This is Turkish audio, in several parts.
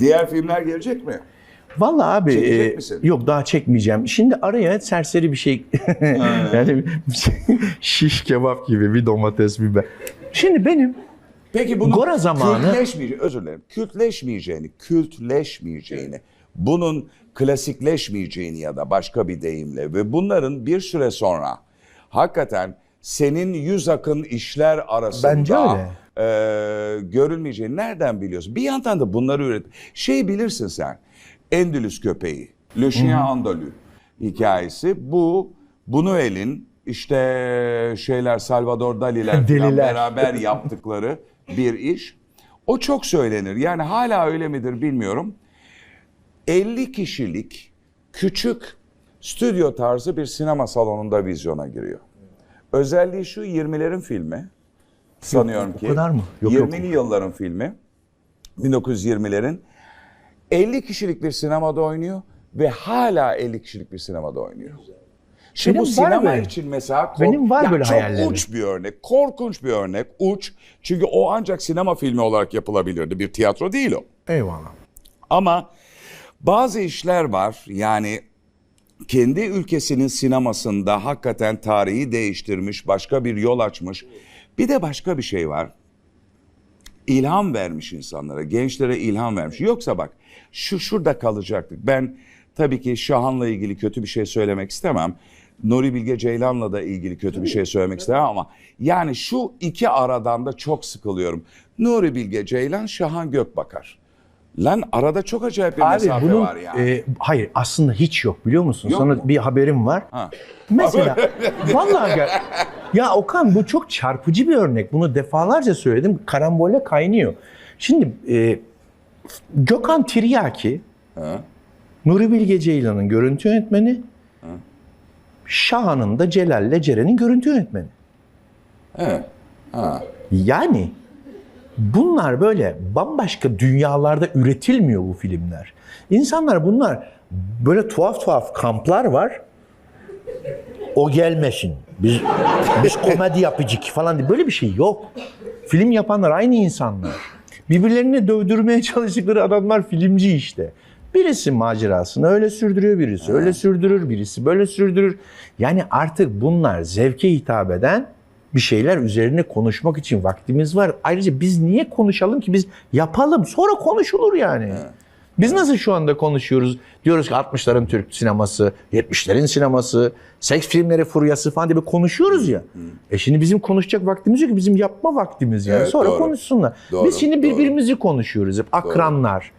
Diğer filmler gelecek mi? Vallahi abi e, yok daha çekmeyeceğim. Şimdi araya serseri bir şey yani şiş kebap gibi bir domates biber. Şimdi benim Peki bunun Gora zamanı- kültleşmeyeceğini, özür dilerim, kültleşmeyeceğini, kültleşmeyeceğini, bunun klasikleşmeyeceğini ya da başka bir deyimle ve bunların bir süre sonra hakikaten senin yüz akın işler arasında Bence öyle. E, görülmeyeceğini nereden biliyorsun? Bir yandan da bunları üret. Şey bilirsin sen, Endülüs köpeği, Le Chien Andalou hikayesi. Bu Buñuel'in işte şeyler Salvador Dali'ler Deliler. beraber yaptıkları bir iş. O çok söylenir. Yani hala öyle midir bilmiyorum. 50 kişilik küçük stüdyo tarzı bir sinema salonunda vizyona giriyor. Özelliği şu 20'lerin filmi. Sanıyorum o ki. kadar mı? Yok, yok. 20'li yılların filmi. 1920'lerin. 50 kişilik bir sinemada oynuyor ve hala 50 kişilik bir sinemada oynuyor. Şimdi Benim bu sinema böyle. için mesela kork- Benim var Ya böyle çok hayallerim. uç bir örnek, korkunç bir örnek, uç. Çünkü o ancak sinema filmi olarak yapılabilirdi. Bir tiyatro değil o. eyvallah. Ama bazı işler var yani kendi ülkesinin sinemasında hakikaten tarihi değiştirmiş, başka bir yol açmış. Bir de başka bir şey var. İlham vermiş insanlara, gençlere ilham vermiş. Yoksa bak şu şurada kalacaktık. Ben tabii ki Şahan'la ilgili kötü bir şey söylemek istemem. Nuri Bilge Ceylan'la da ilgili kötü bir şey söylemek istemem ama yani şu iki aradan da çok sıkılıyorum. Nuri Bilge Ceylan, Şahan Gökbakar. Lan arada çok acayip bir Abi mesafe bunun var yani. e, hayır aslında hiç yok biliyor musun? Yok Sana mu? bir haberim var. Ha. Mesela vallahi gel. Ya Okan bu çok çarpıcı bir örnek. Bunu defalarca söyledim. Karambole kaynıyor. Şimdi e, Gökhan Tiryaki Ha. Nuri Bilge Ceylan'ın görüntü yönetmeni. Şahan'ın da Celal'le Ceren'in görüntü yönetmeni. Evet. Ha. Yani bunlar böyle bambaşka dünyalarda üretilmiyor bu filmler. İnsanlar bunlar böyle tuhaf tuhaf kamplar var. O gelmesin. Biz biz komedi yapacak falan diye böyle bir şey yok. Film yapanlar aynı insanlar. Birbirlerini dövdürmeye çalıştıkları adamlar filmci işte. Birisi macerasını öyle sürdürüyor, birisi öyle sürdürür, birisi böyle sürdürür. Yani artık bunlar zevke hitap eden bir şeyler üzerine konuşmak için vaktimiz var. Ayrıca biz niye konuşalım ki? Biz yapalım. Sonra konuşulur yani. Biz nasıl şu anda konuşuyoruz? Diyoruz ki 60'ların Türk sineması, 70'lerin sineması, seks filmleri furyası falan diye konuşuyoruz ya. E şimdi bizim konuşacak vaktimiz yok ki. Bizim yapma vaktimiz yani. Evet, Sonra doğru. konuşsunlar. Doğru, Biz şimdi doğru. birbirimizi konuşuyoruz hep. Akranlar.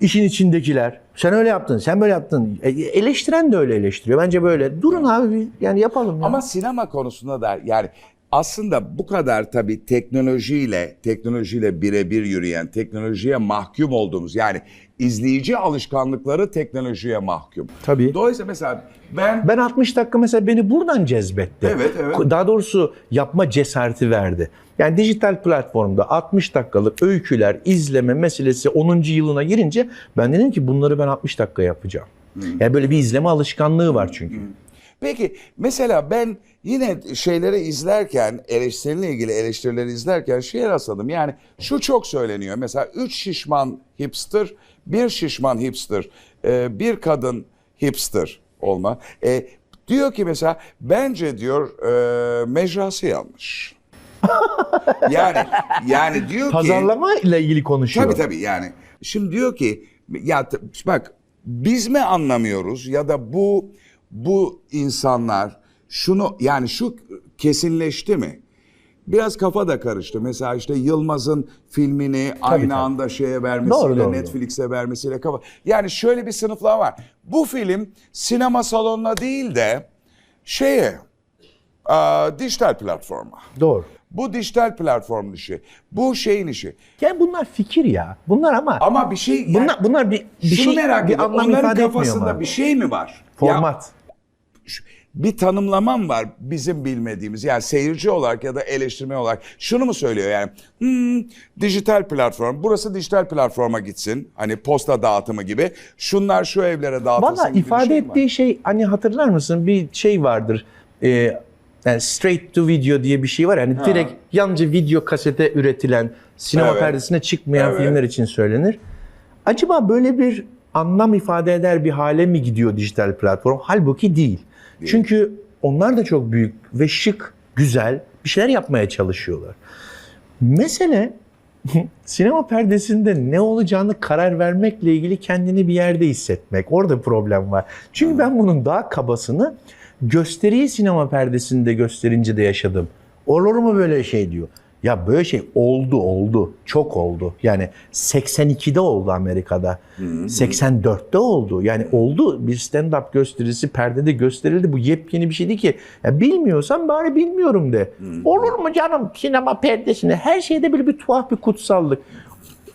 işin içindekiler. Sen öyle yaptın, sen böyle yaptın. E, eleştiren de öyle eleştiriyor. Bence böyle. Durun abi yani yapalım ya. Ama sinema konusunda da yani aslında bu kadar tabii teknolojiyle teknolojiyle birebir yürüyen, teknolojiye mahkum olduğumuz yani izleyici alışkanlıkları teknolojiye mahkum. Tabii. Dolayısıyla mesela ben Ben 60 dakika mesela beni buradan cezbetti. Evet, evet. Daha doğrusu yapma cesareti verdi. Yani dijital platformda 60 dakikalık öyküler, izleme meselesi 10. yılına girince ben dedim ki bunları ben 60 dakika yapacağım. Yani böyle bir izleme alışkanlığı var çünkü. Peki mesela ben yine şeyleri izlerken eleştiriyle ilgili eleştirileri izlerken şeye rastladım. Yani şu çok söyleniyor. Mesela üç şişman hipster, bir şişman hipster, e, bir kadın hipster olma. E, diyor ki mesela bence diyor e, mecrası yanlış. yani yani diyor ki Pazarlama ile ilgili konuşuyor. Tabii tabii yani. Şimdi diyor ki ya bak biz mi anlamıyoruz ya da bu bu insanlar şunu yani şu kesinleşti mi? Biraz kafa da karıştı. Mesela işte Yılmaz'ın filmini aynı tabii. anda şeye vermesiyle, Doğru, doğru, Netflix'e vermesiyle kafa. Yani şöyle bir sınıflar var. Bu film sinema salonuna değil de şeye, aa, dijital platforma. Doğru. Bu dijital platformun işi. Bu şeyin işi. Yani bunlar fikir ya. Bunlar ama, Ama bir şey... yani bunlar bunlar bir bir şunu şey merak bir ediyorum. anlam Onların ifade etmiyor kafasında mu? bir şey mi var? Format. Ya, şu- bir tanımlamam var bizim bilmediğimiz. Yani seyirci olarak ya da eleştirme olarak. Şunu mu söylüyor yani? Hmm, dijital platform. Burası dijital platforma gitsin. Hani posta dağıtımı gibi. Şunlar şu evlere dağıtılsın Valla gibi bir ifade şey mi var? ettiği şey hani hatırlar mısın bir şey vardır. Ee, yani straight to video diye bir şey var. Yani direkt yalnızca video kasete üretilen, sinema Evet. perdesine çıkmayan Evet. filmler için söylenir. Acaba böyle bir anlam ifade eder bir hale mi gidiyor dijital platform? Halbuki değil. Çünkü onlar da çok büyük ve şık, güzel bir şeyler yapmaya çalışıyorlar. Mesele sinema perdesinde ne olacağını karar vermekle ilgili kendini bir yerde hissetmek. Orada problem var. Çünkü ben bunun daha kabasını gösteriyi sinema perdesinde gösterince de yaşadım. Olur mu böyle şey diyor. Ya böyle şey oldu oldu. Çok oldu. Yani 82'de oldu Amerika'da. 84'te oldu. Yani oldu. Bir stand-up gösterisi perdede gösterildi. Bu yepyeni bir şey değil ki. Ya bilmiyorsan bari bilmiyorum de. Olur mu canım sinema perdesinde? Her şeyde böyle bir tuhaf bir kutsallık.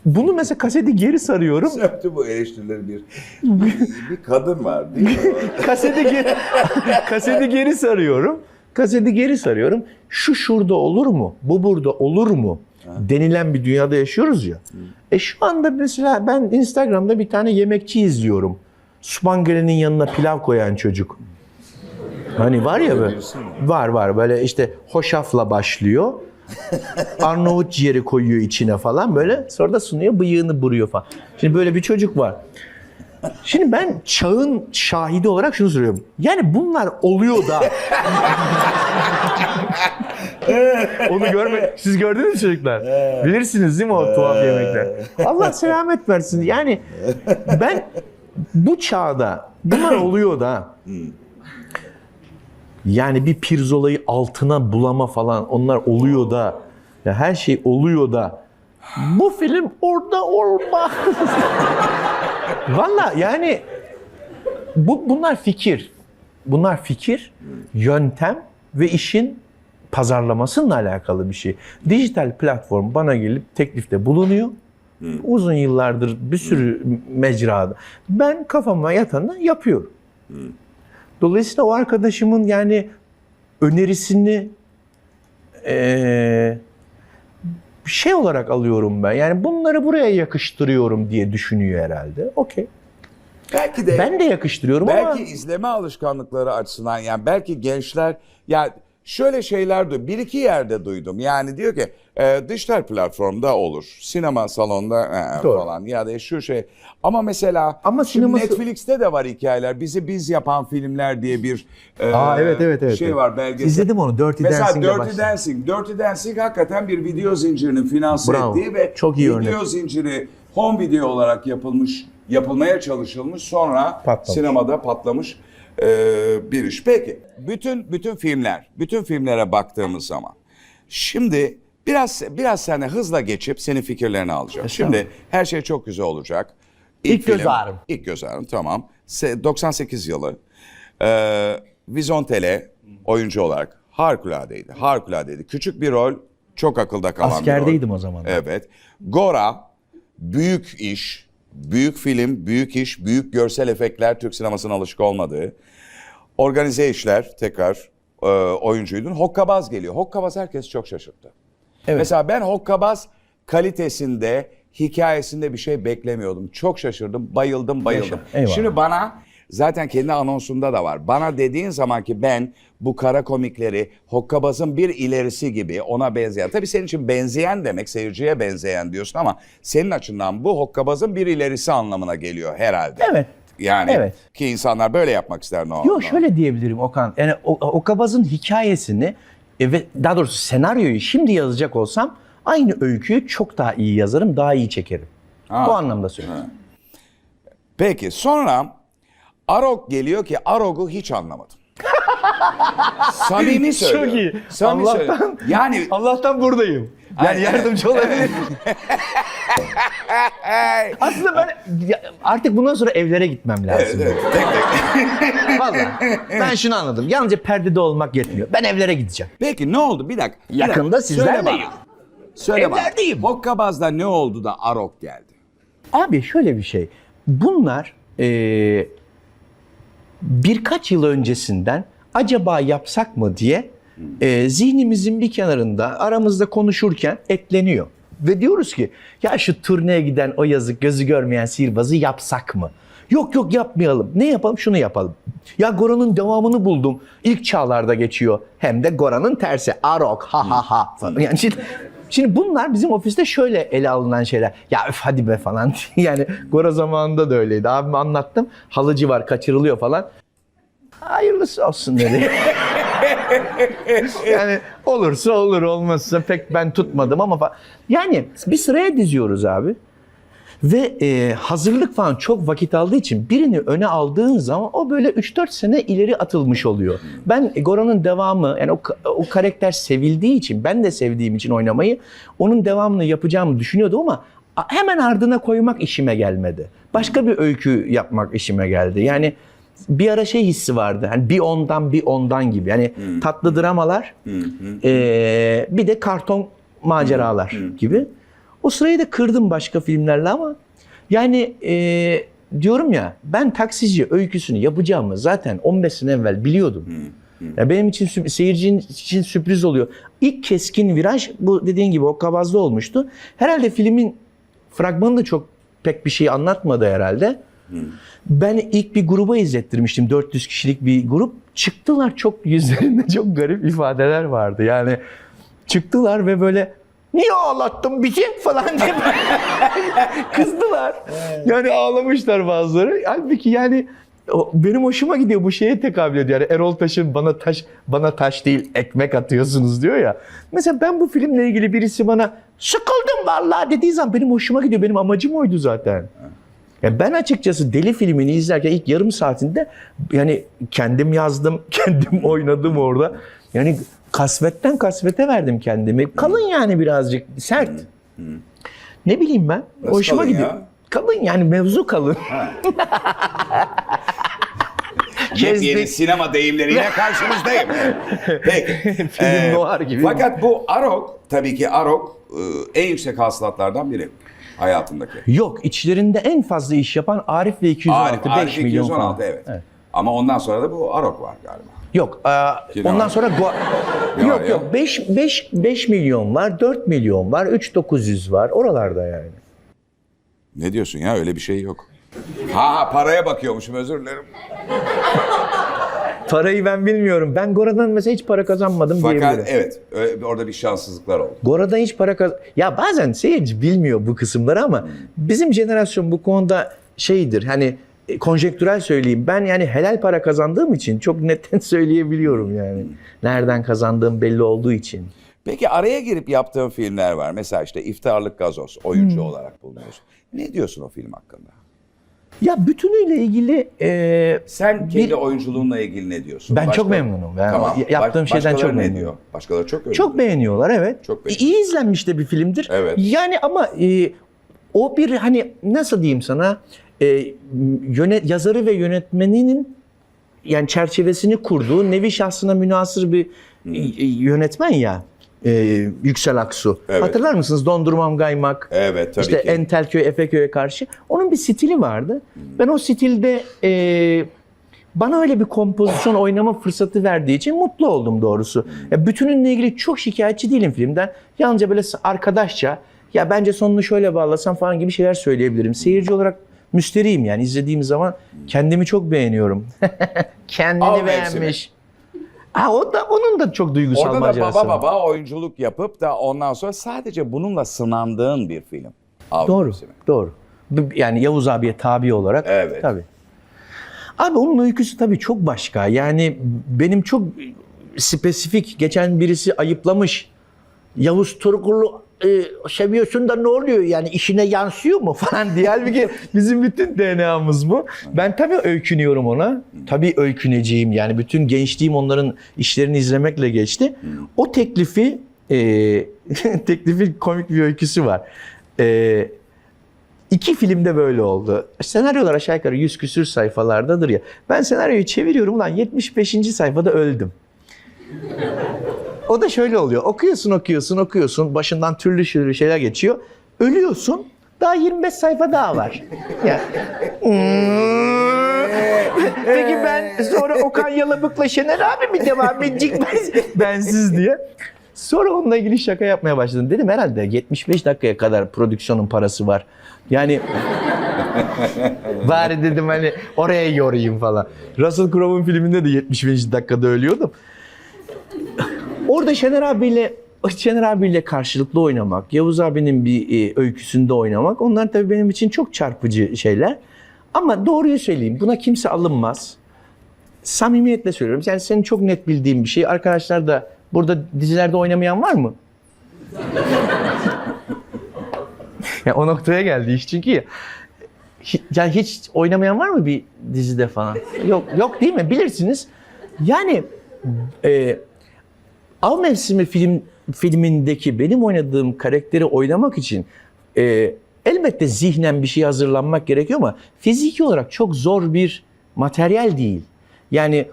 Bunu mesela kaseti geri sarıyorum. Yaptı bu eleştirileri bir, bir kadın var değil mi? kaseti geri, kaseti geri sarıyorum. Kaseti geri sarıyorum. Şu şurada olur mu? Bu burada olur mu? Denilen bir dünyada yaşıyoruz ya. E şu anda mesela ben Instagram'da bir tane yemekçi izliyorum. Spangele'nin yanına pilav koyan çocuk. Hani var ya böyle. Var var böyle işte hoşafla başlıyor. Arnavut ciğeri koyuyor içine falan böyle. Sonra da sunuyor bıyığını buruyor falan. Şimdi böyle bir çocuk var. Şimdi ben çağın şahidi olarak şunu soruyorum. Yani bunlar oluyor da. Onu görme. Siz gördünüz mü çocuklar? Bilirsiniz değil mi o tuhaf yemekler? Allah selamet versin. Yani ben bu çağda bunlar oluyor da. Yani bir pirzolayı altına bulama falan onlar oluyor da. Ya her şey oluyor da. Bu film orada olmaz. Valla yani bu bunlar fikir. Bunlar fikir, yöntem ve işin pazarlamasıyla alakalı bir şey. Dijital platform bana gelip teklifte bulunuyor. Uzun yıllardır bir sürü mecrada. Ben kafama yatanı yapıyorum. Dolayısıyla o arkadaşımın yani önerisini eee şey olarak alıyorum ben. Yani bunları buraya yakıştırıyorum diye düşünüyor herhalde. Okey. Belki de Ben de yakıştırıyorum ama belki izleme alışkanlıkları açısından yani belki gençler ya şöyle şeyler duydum. Bir iki yerde duydum. Yani diyor ki e, dijital platformda olur. Sinema salonunda e, Doğru. falan ya da şu şey. Ama mesela Ama şimdi sineması- Netflix'te de var hikayeler. Bizi biz yapan filmler diye bir e, Aa, evet, evet, evet, şey evet. var belgesel. İzledim onu, Dirty Mesela Dancing'le Dirty başladım. Dancing. Dirty Dancing hakikaten bir video zincirinin finanse Bravo. ettiği ve Çok iyi video örnek. zinciri home video olarak yapılmış, yapılmaya çalışılmış sonra Patlamış. sinemada patlamış e, bir iş. Peki bütün bütün filmler, bütün filmlere baktığımız zaman şimdi biraz biraz sene hızla geçip senin fikirlerini alacağım. Şimdi her şey çok güzel olacak. İlk göz film, ağrım. İlk göz ağrım tamam. Se- 98 yılı. Ee, Vizontele oyuncu olarak harikuladeydi. Harikuladeydi. Küçük bir rol, çok akılda kalan bir rol. Askerdeydim o zaman. Evet. Gora büyük iş, büyük film, büyük iş, büyük görsel efektler Türk sinemasının alışık olmadığı. Organize işler tekrar e, oyuncuydun. Hokkabaz geliyor. Hokkabaz herkes çok şaşırttı. Evet. Mesela ben Hokkabaz kalitesinde, hikayesinde bir şey beklemiyordum. Çok şaşırdım, bayıldım, bayıldım. Yaşa. Eyvallah. Şimdi bana zaten kendi anonsunda da var. Bana dediğin zaman ki ben bu kara komikleri Hokkabaz'ın bir ilerisi gibi ona benzeyen. Tabii senin için benzeyen demek seyirciye benzeyen diyorsun ama senin açından bu Hokkabaz'ın bir ilerisi anlamına geliyor herhalde. Evet. Yani Evet. ki insanlar böyle yapmak ister no. Yok şöyle diyebilirim Okan. Yani o, o kabazın hikayesini e, ve daha doğrusu senaryoyu şimdi yazacak olsam aynı öyküyü çok daha iyi yazarım, daha iyi çekerim. Ha. Bu anlamda söylüyorum. Peki sonra Arog geliyor ki Arog'u hiç anlamadım. Samimi söylüyorum. Çok iyi. Samimi Allah'tan- söylüyorum. Yani Allah'tan buradayım. Yani yardımcı olabilirim. Aslında ben ya, artık bundan sonra evlere gitmem lazım. evet, evet, tek tek. Vallahi ben şunu anladım. Yalnızca perdede olmak yetmiyor. Ben evlere gideceğim. Peki ne oldu? Bir dakika. bir Yakında. Söyle sizlerleyim. bana. Söyle bana. Evlerdeyim. Hokkabaz'da ne oldu da Arog geldi? Abi şöyle bir şey. Bunlar eee, birkaç yıl öncesinden acaba yapsak mı diye eee, zihnimizin bir kenarında aramızda konuşurken ekleniyor. Ve diyoruz ki ya şu turneye giden o yazık gözü görmeyen sihirbazı yapsak mı? Yok yok yapmayalım. Ne yapalım? Şunu yapalım. Ya Gora'nın devamını buldum. İlk çağlarda geçiyor. Hem de Gora'nın tersi. Arok ha ha ha. Yani şimdi Şimdi bunlar bizim ofiste şöyle ele alınan şeyler. Ya öf hadi be falan. yani Gora zamanında da öyleydi. Abime anlattım. Halıcı var kaçırılıyor falan. Hayırlısı olsun dedi. yani olursa olur olmazsa pek ben tutmadım ama fa- yani bir sıraya diziyoruz abi. Ve e, hazırlık falan çok vakit aldığı için birini öne aldığın zaman o böyle 3-4 sene ileri atılmış oluyor. Ben Goran'ın devamı yani o, o karakter sevildiği için ben de sevdiğim için oynamayı onun devamını yapacağımı düşünüyordum ama hemen ardına koymak işime gelmedi. Başka bir öykü yapmak işime geldi. Yani bir ara şey hissi vardı. Hani bir ondan bir ondan gibi. Yani tatlı dramalar e, bir de karton maceralar gibi. O sırayı da kırdım başka filmlerle ama yani e, diyorum ya ben taksici öyküsünü yapacağımı zaten 15 sene evvel biliyordum. Ya benim için seyircinin için sürpriz oluyor. İlk keskin viraj bu dediğin gibi o kabazda olmuştu. Herhalde filmin fragmanı da çok pek bir şey anlatmadı herhalde. Ben ilk bir gruba izlettirmiştim. 400 kişilik bir grup. Çıktılar çok yüzlerinde çok garip ifadeler vardı. Yani çıktılar ve böyle niye ağlattın bizi falan diye kızdılar. Yani ağlamışlar bazıları. Halbuki yani benim hoşuma gidiyor bu şeye tekabül ediyor. Yani Erol Taş'ın bana taş bana taş değil ekmek atıyorsunuz diyor ya. Mesela ben bu filmle ilgili birisi bana sıkıldım vallahi dediği zaman benim hoşuma gidiyor. Benim amacım oydu zaten. Ya ben açıkçası Deli filmini izlerken ilk yarım saatinde yani kendim yazdım, kendim oynadım orada. Yani kasvetten kasvete verdim kendimi. Kalın yani birazcık sert. Ne bileyim ben. Nasıl Hoşuma kalın gidiyor. ya? Kalın yani mevzu kalın. Yepyeni sinema deyimleriyle karşınızdayım. Peki. Film noir gibi. Fakat bu Arok, tabii ki Arok e, en yüksek hasılatlardan biri hayatımdaki. Yok içlerinde en fazla iş yapan Arif ve 216 Arif, 5 Arif milyon 216 falan. evet. Ama ondan sonra da bu Arok var galiba. Yok. e, ondan sonra Gua- var yok ya? yok 5 5 5 milyon var, 4 milyon var, 3900 var. Oralarda yani. Ne diyorsun ya öyle bir şey yok. Ha ha paraya bakıyormuşum özür dilerim. Parayı ben bilmiyorum. Ben Gora'dan mesela hiç para kazanmadım Fakat diyebilirim. evet orada bir şanssızlıklar oldu. Gora'dan hiç para kaz... Ya bazen seyirci bilmiyor bu kısımları ama bizim jenerasyon bu konuda şeydir. Hani e, konjektürel söyleyeyim. Ben yani helal para kazandığım için çok netten söyleyebiliyorum yani. Nereden kazandığım belli olduğu için. Peki araya girip yaptığın filmler var. Mesela işte İftarlık Gazoz oyuncu Hmm. olarak bulunuyorsun. Ne diyorsun o film hakkında? Ya bütünüyle ilgili e, Sen kendi Bir- oyunculuğunla ilgili ne diyorsun? Ben çok memnunum. Yani tamam. yaptığım Baş- şeyden başkaları çok ne memnunum. diyor? Başkaları çok övüyor. Çok beğeniyorlar evet. Çok beğeniyor. İyi izlenmiş de bir filmdir. Evet. Yani ama e, o bir hani nasıl diyeyim sana e, yönet yazarı ve yönetmeninin yani çerçevesini kurduğu nevi şahsına münasır bir e, yönetmen ya. E, Yüksel Aksu. Evet. Hatırlar mısınız? Dondurmam Gaymak. Evet tabii işte ki. Entelköy, Efeköy'e karşı. Onun bir stili vardı. Ben o stilde e, bana öyle bir kompozisyon oynama fırsatı verdiği için mutlu oldum doğrusu. Ya bütününle ilgili çok şikayetçi değilim filmden. Yalnızca böyle arkadaşça ya bence sonunu şöyle bağlasam falan gibi şeyler söyleyebilirim. Seyirci olarak müsteriyim yani izlediğim zaman kendimi çok beğeniyorum. Kendini Av mevsimi. Ha, o da onun da çok duygusal Orada da macerası baba var. baba oyunculuk yapıp da ondan sonra sadece bununla sınandığın bir film. Av Doğru, Mevsimi. doğru. Yani Yavuz abiye tabi olarak. Evet. Tabii. Abi onun öyküsü tabii çok başka. Yani benim çok spesifik. Geçen birisi ayıplamış. Yavuz Turgul'u e, seviyorsun da ne oluyor yani işine yansıyor mu falan diye. Halbuki bizim bütün DNA'mız bu. Ben tabii öykünüyorum ona. Tabii öyküneceğim yani bütün gençliğim onların işlerini izlemekle geçti. O teklifi e, teklifin komik bir öyküsü var. E, İki filmde böyle oldu. Senaryolar aşağı yukarı 100 küsür sayfalardadır ya. Ben senaryoyu çeviriyorum lan 75. sayfada öldüm. O da şöyle oluyor. Okuyorsun, okuyorsun, okuyorsun. Başından türlü türlü şeyler geçiyor. Ölüyorsun. Daha 25 sayfa daha var. Ya. Peki ben sonra Okan Yalabık'la Şener abi mi devam edecek ben, bensiz diye. Sonra onunla ilgili şaka yapmaya başladım. Dedim herhalde 75 dakikaya kadar prodüksiyonun parası var. Yani bari dedim hani oraya yorayım falan. Russell Crowe'un filminde de 75 dakikada ölüyordum. Orada Şener abiyle Şener abiyle karşılıklı oynamak, Yavuz abinin bir e, öyküsünde oynamak onlar tabii benim için çok çarpıcı şeyler. Ama doğruyu söyleyeyim buna kimse alınmaz. Samimiyetle söylüyorum. Yani senin çok net bildiğin bir şey. Arkadaşlar da burada dizilerde oynamayan var mı? ya o noktaya geldi iş çünkü ya. Hi- Yani hiç oynamayan var mı bir dizide falan? Yok yok değil mi? Bilirsiniz. Yani e, Av Mevsimi film filmindeki benim oynadığım karakteri oynamak için e, elbette zihnen bir şey hazırlanmak gerekiyor ama fiziki olarak çok zor bir materyal değil. Yani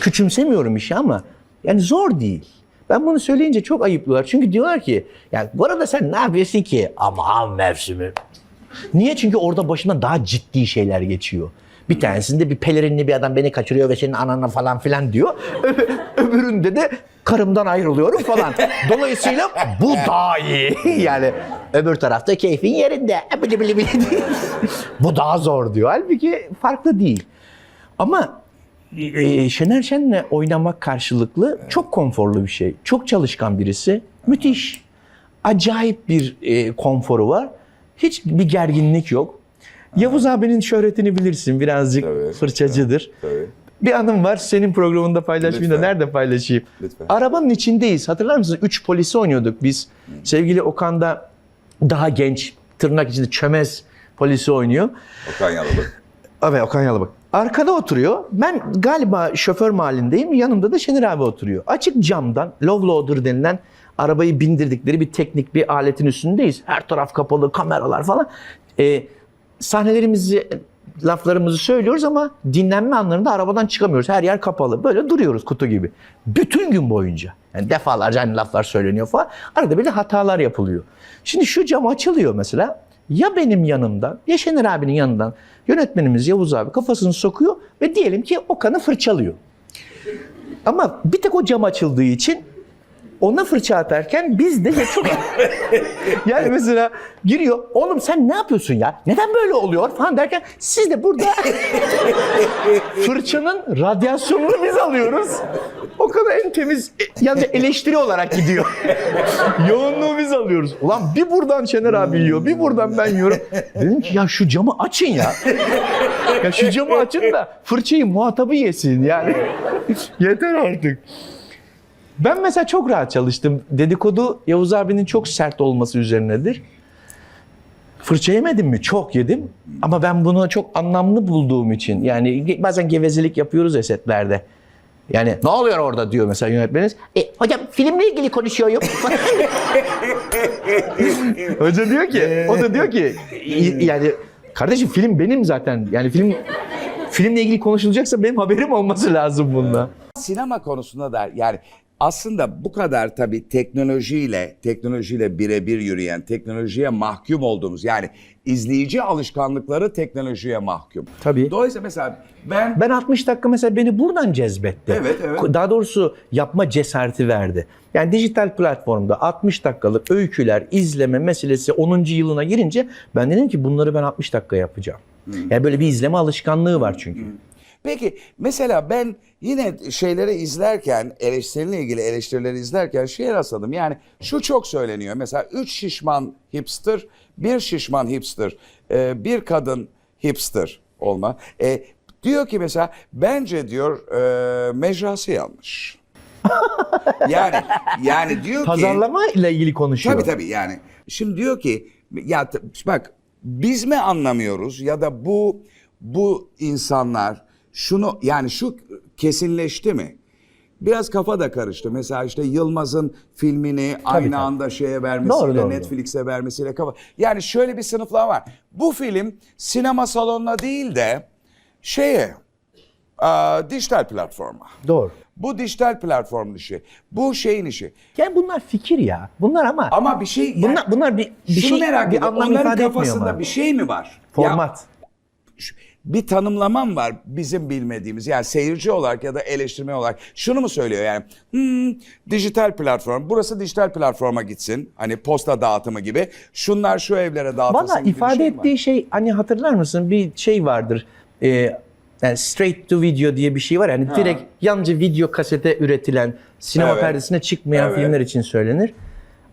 küçümsemiyorum işi ama yani zor değil. Ben bunu söyleyince çok ayıplıyorlar. Çünkü diyorlar ki yani bu arada sen ne yapıyorsun ki? Ama av mevsimi. Niye? Çünkü orada başına daha ciddi şeyler geçiyor. Bir tanesinde bir pelerinli bir adam beni kaçırıyor ve senin anana falan filan diyor. Öbüründe de karımdan ayrılıyorum falan. Dolayısıyla bu daha iyi. yani öbür tarafta keyfin yerinde. Bu daha zor diyor. Halbuki farklı değil. Ama e, Şener Şen'le oynamak karşılıklı çok konforlu bir şey. Çok çalışkan birisi. Müthiş. Acayip bir e, konforu var. Hiç bir gerginlik yok. Yavuz abinin şöhretini bilirsin. Birazcık Tabii, fırçacıdır. Tabii. Bir anım var senin programında paylaşmayayım da nerede paylaşayım? Lütfen. Arabanın içindeyiz. Hatırlar mısınız? Üç polisi oynuyorduk biz. Sevgili Okan da daha genç, tırnak içinde çömez polisi oynuyor. Okan Yalalık. Evet Okan Yalabık. Arkada oturuyor. Ben galiba şoför mahallindeyim. Yanımda da Şener abi oturuyor. Açık camdan low loader denilen arabayı bindirdikleri bir teknik bir aletin üstündeyiz. Her taraf kapalı, kameralar falan. Ee, sahnelerimizi, laflarımızı söylüyoruz ama dinlenme anlarında arabadan çıkamıyoruz. Her yer kapalı. Böyle duruyoruz kutu gibi. Bütün gün boyunca. Yani defalarca aynı laflar söyleniyor falan. Arada bir de hatalar yapılıyor. Şimdi şu cam açılıyor mesela. Ya benim yanımdan ya Şener abinin yanından yönetmenimiz Yavuz abi kafasını sokuyor ve diyelim ki Okan'ı fırçalıyor. Ama bir tek o cam açıldığı için ona fırça atarken biz de ya çok... yani mesela giriyor, oğlum sen ne yapıyorsun ya? Neden böyle oluyor falan derken siz de burada fırçanın radyasyonunu biz alıyoruz. O kadar en temiz, yalnız eleştiri olarak gidiyor. Yoğunluğu biz alıyoruz. Ulan bir buradan Şener abi yiyor, bir buradan ben yiyorum. Dedim ki ya şu camı açın ya. Ya şu camı açın da fırçayı muhatabı yesin yani. Yeter artık. Ben mesela çok rahat çalıştım. Dedikodu Yavuz abinin çok sert olması üzerinedir. Fırça yemedim mi? Çok yedim. Ama ben bunu çok anlamlı bulduğum için. Yani bazen gevezelik yapıyoruz ya setlerde. Yani ne oluyor orada diyor mesela yönetmeniniz. E, hocam filmle ilgili konuşuyorum. Hoca diyor ki, o da diyor ki "Y- yani kardeşim film benim zaten. Yani film filmle ilgili konuşulacaksa benim haberim olması lazım bunda. Sinema konusunda da yani aslında bu kadar tabii teknolojiyle, teknolojiyle birebir yürüyen, teknolojiye mahkum olduğumuz yani izleyici alışkanlıkları teknolojiye mahkum. Tabii. Dolayısıyla mesela ben Ben 60 dakika mesela beni buradan cezbetti. Evet, evet. Daha doğrusu yapma cesareti verdi. Yani dijital platformda 60 dakikalık öyküler, izleme meselesi 10. yılına girince ben dedim ki bunları ben 60 dakika yapacağım. Yani böyle bir izleme alışkanlığı var çünkü. Peki mesela ben yine şeyleri izlerken eleştiriyle ilgili eleştirileri izlerken şeye rastladım. Yani şu çok söyleniyor. Mesela üç şişman hipster, bir şişman hipster, e, bir kadın hipster olma. E, diyor ki mesela bence diyor e, mecrası yanlış. yani yani diyor ki Pazarlama ile ilgili konuşuyor. Tabii tabii yani. Şimdi diyor ki ya bak biz mi anlamıyoruz ya da bu bu insanlar şunu yani şu kesinleşti mi? Biraz kafa da karıştı. Mesela işte Yılmaz'ın filmini aynı tabii. anda şeye vermesiyle, Doğru, doğru, Netflix'e vermesiyle kafa. Yani şöyle bir sınıflar var. Bu film sinema salonuna değil de şeye, aa, dijital platforma. Doğru. Bu dijital platformun işi. Bu şeyin işi. Yani bunlar fikir ya. Bunlar ama Ama bir şey bunlar bunlar bir bir şunu şey merak bir ediyorum. anlam Onların ifade etmiyor kafasında ama. bir şey mi var? Ya, Format. şu- bir tanımlamam var bizim bilmediğimiz. Yani seyirci olarak ya da eleştirmen olarak şunu mu söylüyor yani? Hmm, dijital platform. Burası dijital platforma gitsin. Hani posta dağıtımı gibi. Şunlar şu evlere dağıtılsın Bana gibi bir ifade şey mi var? ettiği şey hani hatırlar mısın bir şey vardır. Ee, yani straight to video diye bir şey var. Yani direkt yalnızca video kasete üretilen, sinema Evet. perdesine çıkmayan Evet. filmler için söylenir.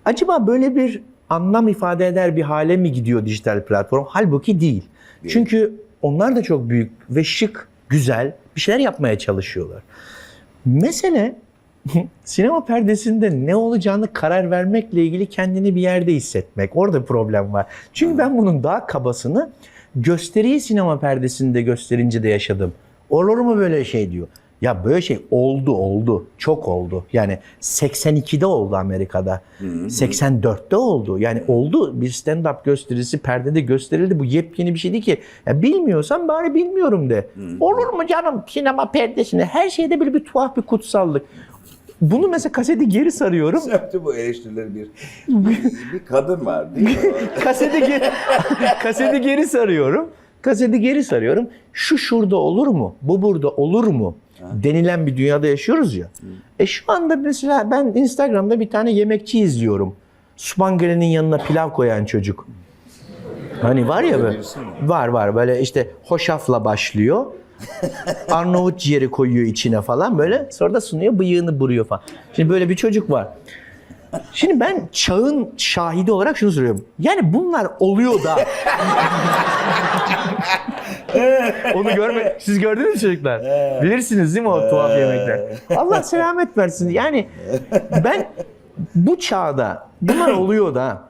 Acaba böyle bir anlam ifade eder bir hale mi gidiyor dijital platform? Halbuki değil. Çünkü onlar da çok büyük ve şık, güzel bir şeyler yapmaya çalışıyorlar. Mesele sinema perdesinde ne olacağını karar vermekle ilgili kendini bir yerde hissetmek. Orada problem var. Çünkü ben bunun daha kabasını gösteriyi sinema perdesinde gösterince de yaşadım. Olur mu böyle şey diyor. Ya böyle şey oldu oldu. Çok oldu. Yani 82'de oldu Amerika'da. 84'te oldu. Yani oldu. Bir stand-up gösterisi perdede gösterildi. Bu yepyeni bir şey değil ki. Ya bilmiyorsan bari bilmiyorum de. Olur mu canım sinema perdesinde? Her şeyde böyle bir tuhaf bir kutsallık. Bunu mesela kaseti geri sarıyorum. Yaptı bu eleştirileri bir, bir, bir kadın var değil mi? kaseti geri, kaseti geri sarıyorum. Kaseti geri sarıyorum. Şu şurada olur mu? Bu burada olur mu? Denilen bir dünyada yaşıyoruz ya. E şu anda mesela ben Instagram'da bir tane yemekçi izliyorum. Spangele'nin yanına pilav koyan çocuk. Hani var ya böyle. Var var böyle işte hoşafla başlıyor. Arnavut ciğeri koyuyor içine falan böyle. Sonra da sunuyor bıyığını buruyor falan. Şimdi böyle bir çocuk var. Şimdi ben çağın şahidi olarak şunu soruyorum. Yani bunlar oluyor da. Onu görme. Siz gördünüz mü çocuklar? Bilirsiniz değil mi o tuhaf yemekler? Allah selamet versin. Yani ben bu çağda bunlar oluyor da.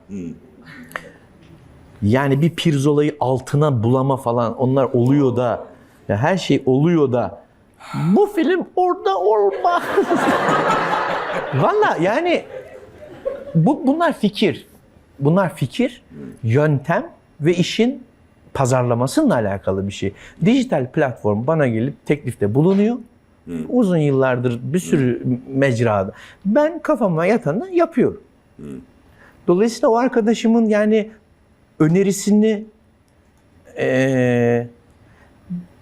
Yani bir pirzolayı altına bulama falan onlar oluyor da. Ya her şey oluyor da. Bu film orada olmaz. Valla yani bu bunlar fikir. Bunlar fikir, yöntem ve işin pazarlamasıyla alakalı bir şey. Dijital platform bana gelip teklifte bulunuyor. Uzun yıllardır bir sürü mecrada. Ben kafama yatanı yapıyorum. Dolayısıyla o arkadaşımın yani önerisini eee,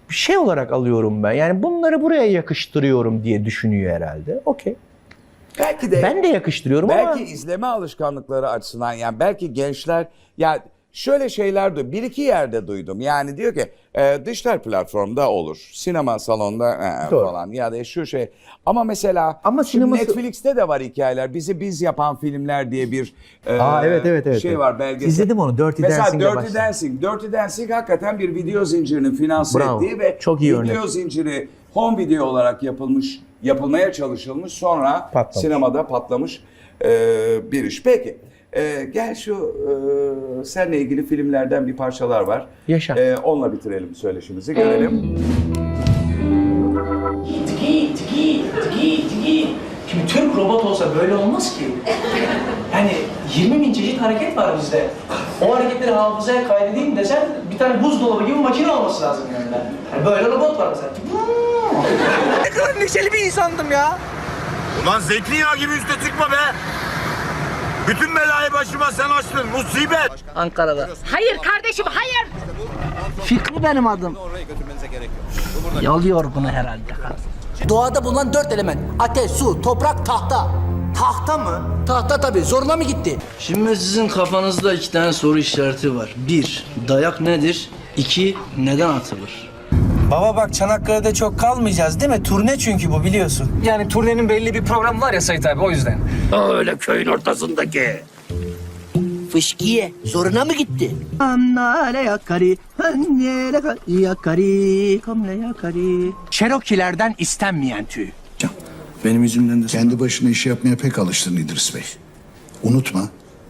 şey olarak alıyorum ben. Yani bunları buraya yakıştırıyorum diye düşünüyor herhalde. Okey. Belki de Ben de yakıştırıyorum belki ama izleme alışkanlıkları açısından yani belki gençler ya şöyle şeyler duydum. Bir iki yerde duydum. Yani diyor ki e, dijital platformda olur. Sinema salonda e, Doğru. falan ya da şu şey. Ama mesela Ama sineması- Netflix'te de var hikayeler. Bizi biz yapan filmler diye bir e, Aa, evet, evet, evet, şey evet. var belgesel. İzledim onu, Dirty Mesela Dancing'le Dirty başladım. Dancing. Dirty Dancing hakikaten bir video zincirinin finanse Bravo. ettiği ve Çok iyi video örnek. zinciri home video olarak yapılmış, yapılmaya çalışılmış sonra Patlamış. sinemada patlamış e, bir iş. Peki e, gel şu e, seninle ilgili filmlerden bir parçalar var. Yaşa. E, onunla bitirelim söyleşimizi görelim. Git, git, git, git. Şimdi Türk robot olsa böyle olmaz ki. Yani 20 bin çeşit hareket var bizde. O hareketleri hafızaya kaydedeyim desen bir tane buzdolabı gibi makine olması lazım yani. yani böyle robot var mesela. Ne kadar neşeli bir insandım ya. Ulan zeytinyağı gibi üste çıkma be. Bütün belayı başıma sen açtın. Musibet. Ankara'da. Hayır kardeşim hayır. Fikri benim adım. Yol bunu herhalde. Doğada bulunan dört element. Ateş, su, toprak, tahta. Tahta mı? Tahta tabii. Zoruna mı gitti? Şimdi sizin kafanızda iki tane soru işareti var. Bir, dayak nedir? İki, neden atılır? Baba bak Çanakkale'de çok kalmayacağız değil mi? Turne çünkü bu biliyorsun. Yani turnenin belli bir programı var ya Sait abi o yüzden. Fışkiye. Zoruna mı gitti? Annale yakari, annele yakari, kamle yakari. Cherokee'lerden istenmeyen tüy. Benim yüzümden de Kendi başına iş yapmaya pek alıştın İdris Bey. Unutma,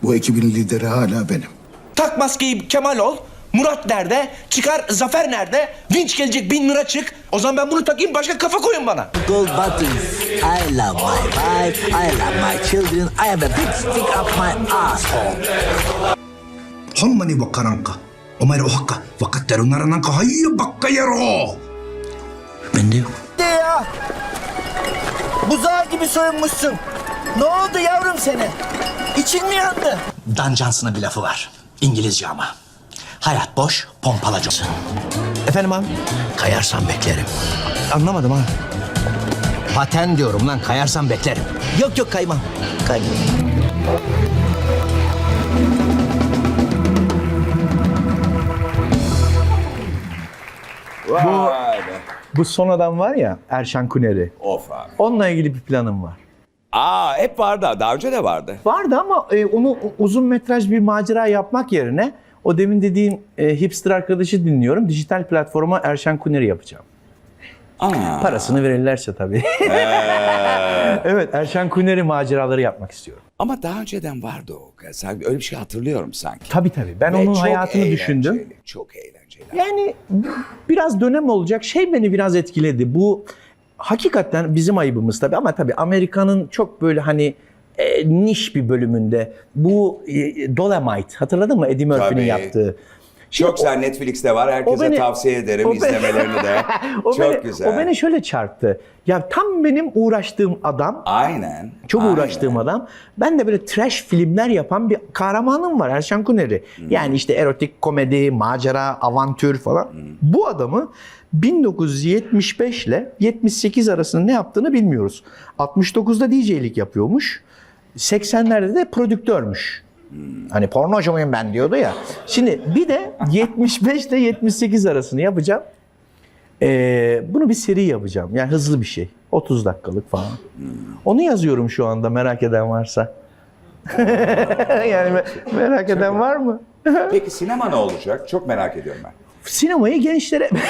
bu ekibin lideri hala benim. Tak maskeyi Kemal ol. Murat nerede? Çıkar Zafer nerede? Vinç gelecek bin lira çık. O zaman ben bunu takayım başka kafa koyun bana. Gold buttons. I love my wife. I love my children. I have a big stick up my asshole. Hommani bakaranka. Omayra ohakka. Vakatteru narananka hayya bakka yaro. Bende yok. De ya. Buzağı gibi soyunmuşsun. Ne oldu yavrum senin? İçin mi yandı? Dan bir lafı var. İngilizce ama. Hayat boş, pompalaca. Efendim abi? Kayarsan beklerim. Anlamadım ha. Paten diyorum lan, kayarsan beklerim. Yok yok kaymam. Kaymam. Be. Bu son adam var ya Erşan Kuneri. Of abi. Onunla ilgili bir planım var. Aa hep vardı. Daha önce de vardı. Vardı ama e, onu uzun metraj bir macera yapmak yerine o demin dediğim e, hipster arkadaşı dinliyorum. Dijital platforma Erşan Kuneri yapacağım. Aa. Parasını verirlerse tabii. evet Erşan Kuneri maceraları yapmak istiyorum. Ama daha önceden vardı o. Sen öyle bir şey hatırlıyorum sanki. Tabii tabii. Ben Ve onun çok hayatını eğlenceli, düşündüm. Çok eğlenceli. Yani biraz dönem olacak. Şey beni biraz etkiledi. Bu hakikaten bizim ayıbımız tabii ama tabii Amerika'nın çok böyle hani e, niş bir bölümünde bu e, Dolomite hatırladın mı Eddie Murphy'nin Tabii. yaptığı. Şimdi Çok güzel Netflix'te var. Herkese beni- tavsiye ederim o beni- izlemelerini de. çok beni, güzel. O beni şöyle çarptı. Ya tam benim uğraştığım adam Aynen. Çok aynen. uğraştığım adam. Ben de böyle trash filmler yapan bir kahramanım var Erşan Kuneri. Yani işte erotik komedi, macera, avantür falan. Bu adamı 1975 ile 78 arasında ne yaptığını bilmiyoruz. 69'da DJ'lik yapıyormuş. 80'lerde de prodüktörmüş. Hani pornocu muyum ben diyordu ya. Şimdi bir de 75 ile 78 arasını yapacağım. Ee, bunu bir seri yapacağım. Yani hızlı bir şey. 30 dakikalık falan. Onu yazıyorum şu anda merak eden varsa. yani me- merak eden var mı? Peki sinema ne olacak? Çok merak ediyorum ben. Sinemayı gençlere...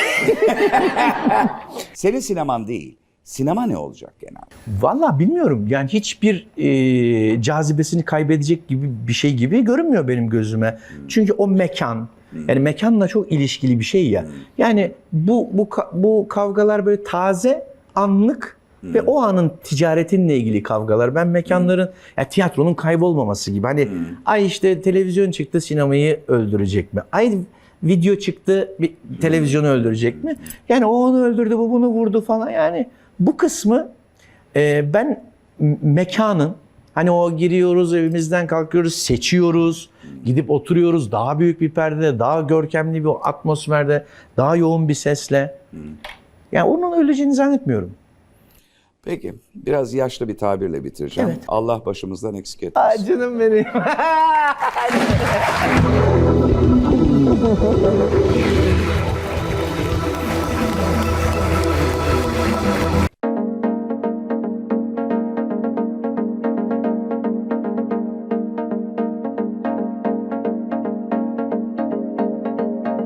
Senin sineman değil. Sinema ne olacak genel? Vallahi bilmiyorum. Yani hiçbir e, cazibesini kaybedecek gibi bir şey gibi görünmüyor benim gözüme. Çünkü o mekan, yani mekanla çok ilişkili bir şey ya. Yani bu bu bu kavgalar böyle taze, anlık ve o anın ticaretinle ilgili kavgalar. Ben mekanların, ya tiyatronun kaybolmaması gibi. Hani ay işte televizyon çıktı sinemayı öldürecek mi? Ay video çıktı bir televizyonu öldürecek mi? Yani o onu öldürdü, bu bunu vurdu falan. Yani bu kısmı e, ben mekanın hani o giriyoruz evimizden kalkıyoruz seçiyoruz gidip oturuyoruz daha büyük bir perdede daha görkemli bir atmosferde daha yoğun bir sesle yani onun öleceğini zannetmiyorum. Peki biraz yaşlı bir tabirle bitireceğim. Evet. Allah başımızdan eksik etmesin. Ay canım benim.